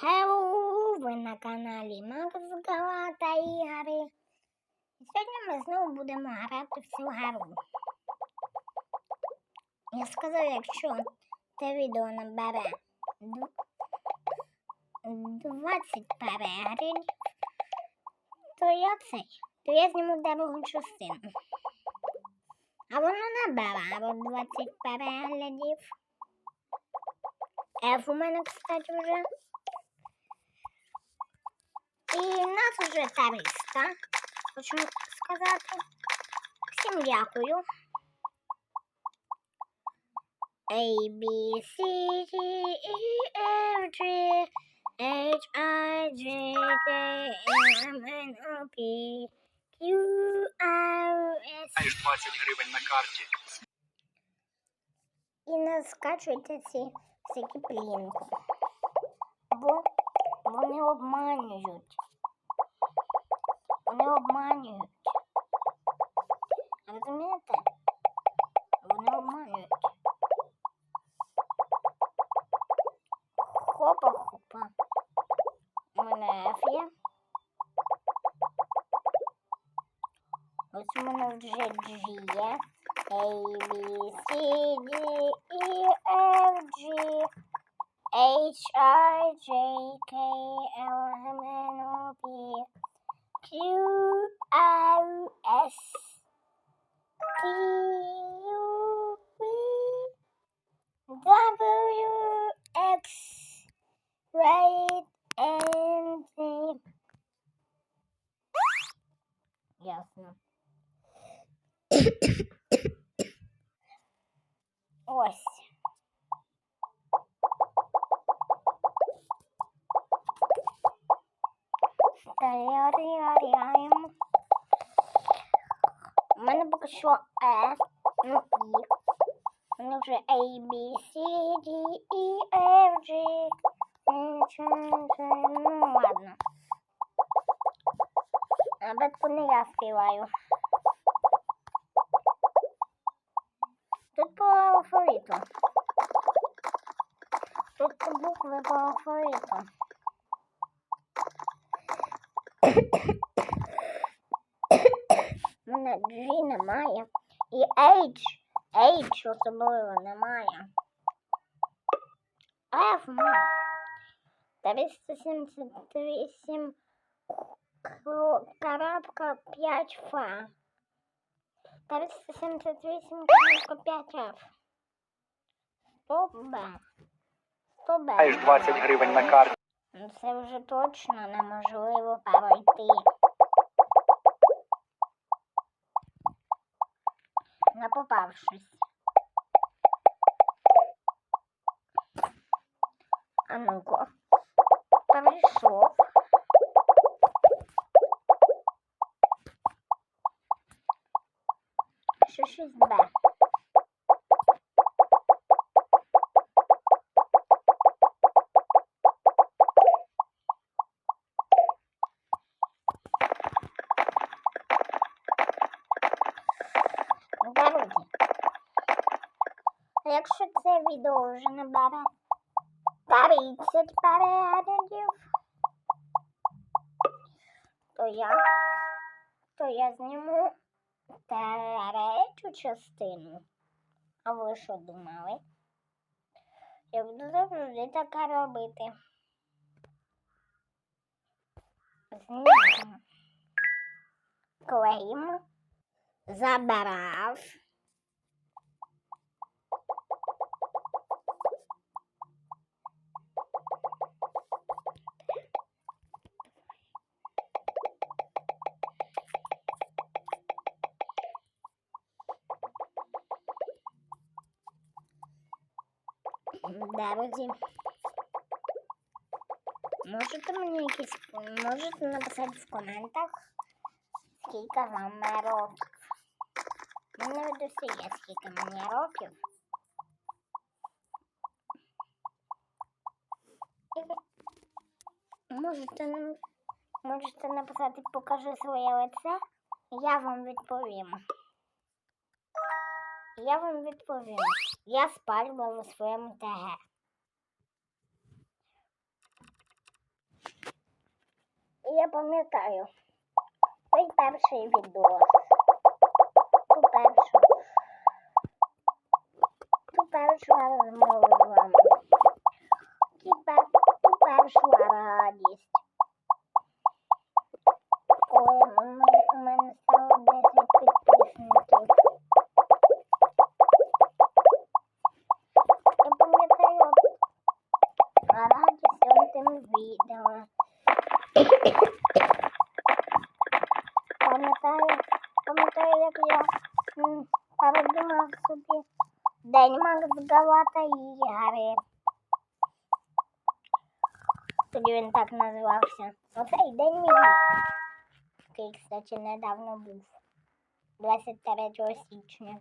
Хеллоу, ви на каналі Макс Гала та Ігори. І Сьогодні ми знову будемо грати в цю гру. Я сказав, якщо це відео набере ду- 20 переглядів, то я цей, то я зніму другу частину. А воно набирало 20 переглядів. F у мене, кстати, вже. І нас вже 300. Хочу сказати. Всім дякую. A, B, C, D, E, F, G, H, I, J, K, L, M, N, O, P, Q, R, S. Маєш 20 гривень на карті. І не скачуйте ці всякі плінки. Бо вони обманюють. Вони обманюють. Розумієте? Вони обманюють. Хопа-хопа. У мене F є. Ось у мене вже G є. A, B, C, D, E, F, G, H, I, J, K, L, M, N, O, P, Q, R, S, T, U, V, W, X, Y, and Z. Ясно. Перевіряємо. У мене поки що Е, ну І. У мене вже A, B, C, D, E, F, G. Ну, ладно. А бетку не я співаю. Тут по алфавіту. Тут букви по алфавіту. У мене G немає. І H. H особливо немає. F має. 378 крапка 5 фа. 378 крапка 5 ф. Стоп Б. Стоп Б. 20 гривень на карті. Це вже точно неможливо пройти. Не попавшись. А ну-ка. Перейшов. Ще 6Б. Друзі, якщо це відео вже набере 30 переглядів, то я, то я зніму третю частину. А ви що думали? Я буду завжди таке робити. Знімемо. Клеїмо. Забрав. Друзі. Можете мені якісь можете написати в коментах, скільки вам років. У мене є скільки мені років. І можете, можете написати покажи своє лице, я вам відповім. Я вам відповім. Я спалював у своєму ТГ. Я пам'ятаю. Той перший відос. Ту першу. Ту першу розмову з вами. Ту першу радість. Коли у мене, у стало 10 підписників. Я пам'ятаю радість тим відео. Пам'ятаю, пам'ятаю, як я передумав собі День Максгала та ігри. Тоді він так називався. Оцей день мій. Який, кстати, недавно був. 23 січня.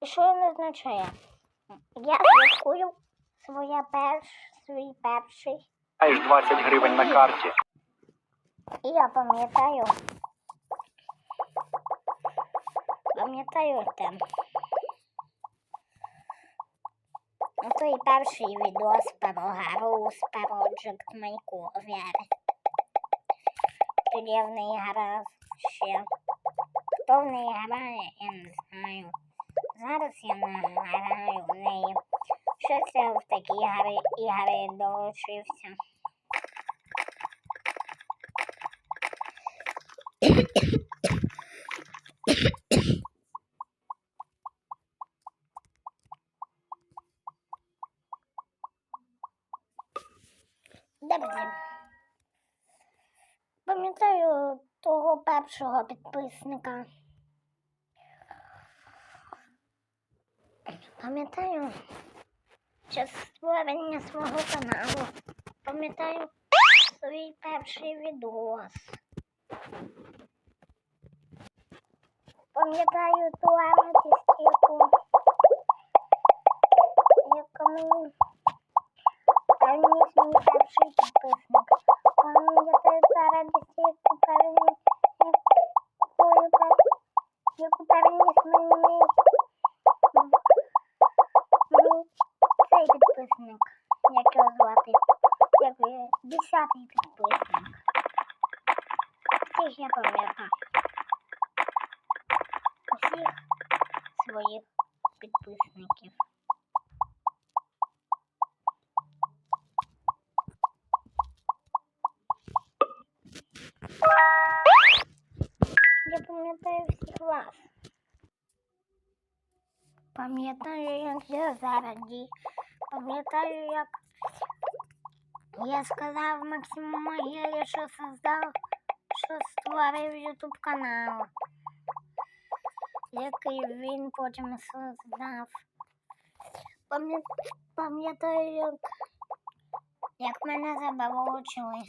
І що він означає? Я святкую своє перш, свій перший. Маєш 20 гривень на карті. Я пам'ятаю. Пам'ятаю те. Той перший відос про гру з Project Makeover. Тоді в неї грав ще. Хто в неї грає, я не знаю. Зараз я не граю в неї. Щось я в такі гри, ігри долучився. Друзі, пам'ятаю того першого підписника. Пам'ятаю час створення свого каналу. Пам'ятаю свій перший відос. Пам'ятаю ту яку, яку мені переніс мій перший підписник. Пам'ятаю ту радість, переніс, десятий підписник. Всіх я пам'ятаю. Усіх своїх підписників. Я пам'ятаю всіх вас. Пам'ятаю, як я зараді. Пам'ятаю, як я сказав Максиму Могилі, що создав, що створив ютуб канал, який він потім создав. Пам'ятаю, як, як мене заболочили.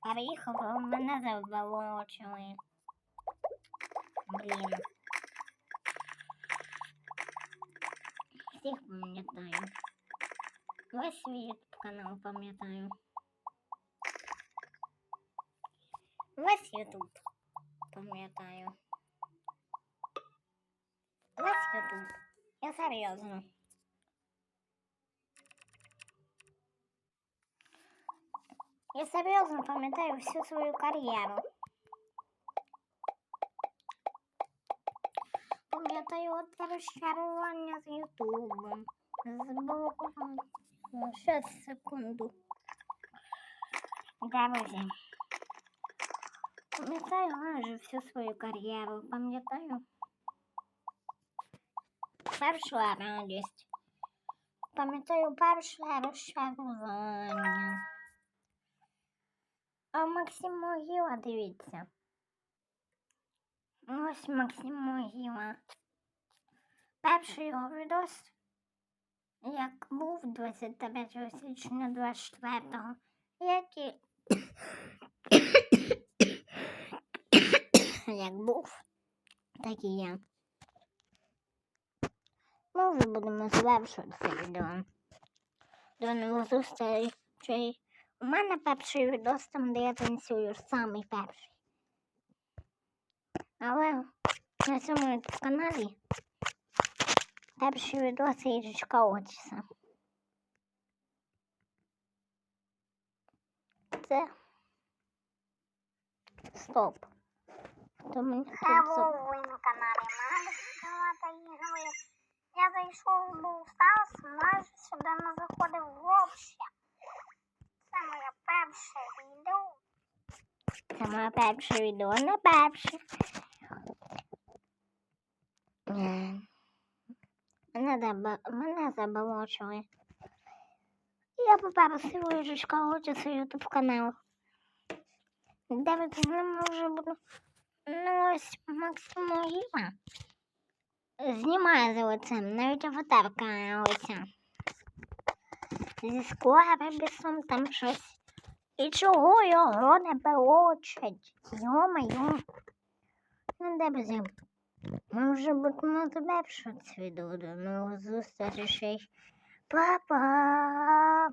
Приїхав, мене заболочили. Блін. Всіх пам'ятаю. Весь свій ютуб канал пам'ятаю. Весь ютуб пам'ятаю. Весь ютуб. Я серйозно. Я серйозно пам'ятаю всю свою кар'єру. Пам'ятаю от розчарування з Ютубом. Заблокував. Ну, Щас, секунду. Друзі. Пам'ятаю майже всю свою кар'єру. Пам'ятаю. Першу радість. Пам'ятаю перше розчарування. А Максим Могила, дивіться. Ось Максим Могила. Перший його відос, як був 23 січня 24-го, як і як був, так і є. Ми вже будемо завершувати це відео. До нових зустрічей. У мене перший відос там, де я танцюю, самий перший. Але на цьому YouTube каналі перші відоси Ірочка Отіса. Це Стоп. То мені на каналі Магда Ігри. Я зайшов в Stars, майже сюди не заходив вовсе. Це моє перше відео. Це моє перше відео, не перше. Е, Мене. Мене заболочили. Я попросила хочу свій ютуб канал. Де з ними вже буду. Ну ось Максиму Гіма. Знімає за лицем, навіть аватарка на лиця. Зі склерабісом там щось. І чого його не получать? Йо-моє. Ну, добре. Ми вже будемо шоці відео. До нових зустрічей. Па-па!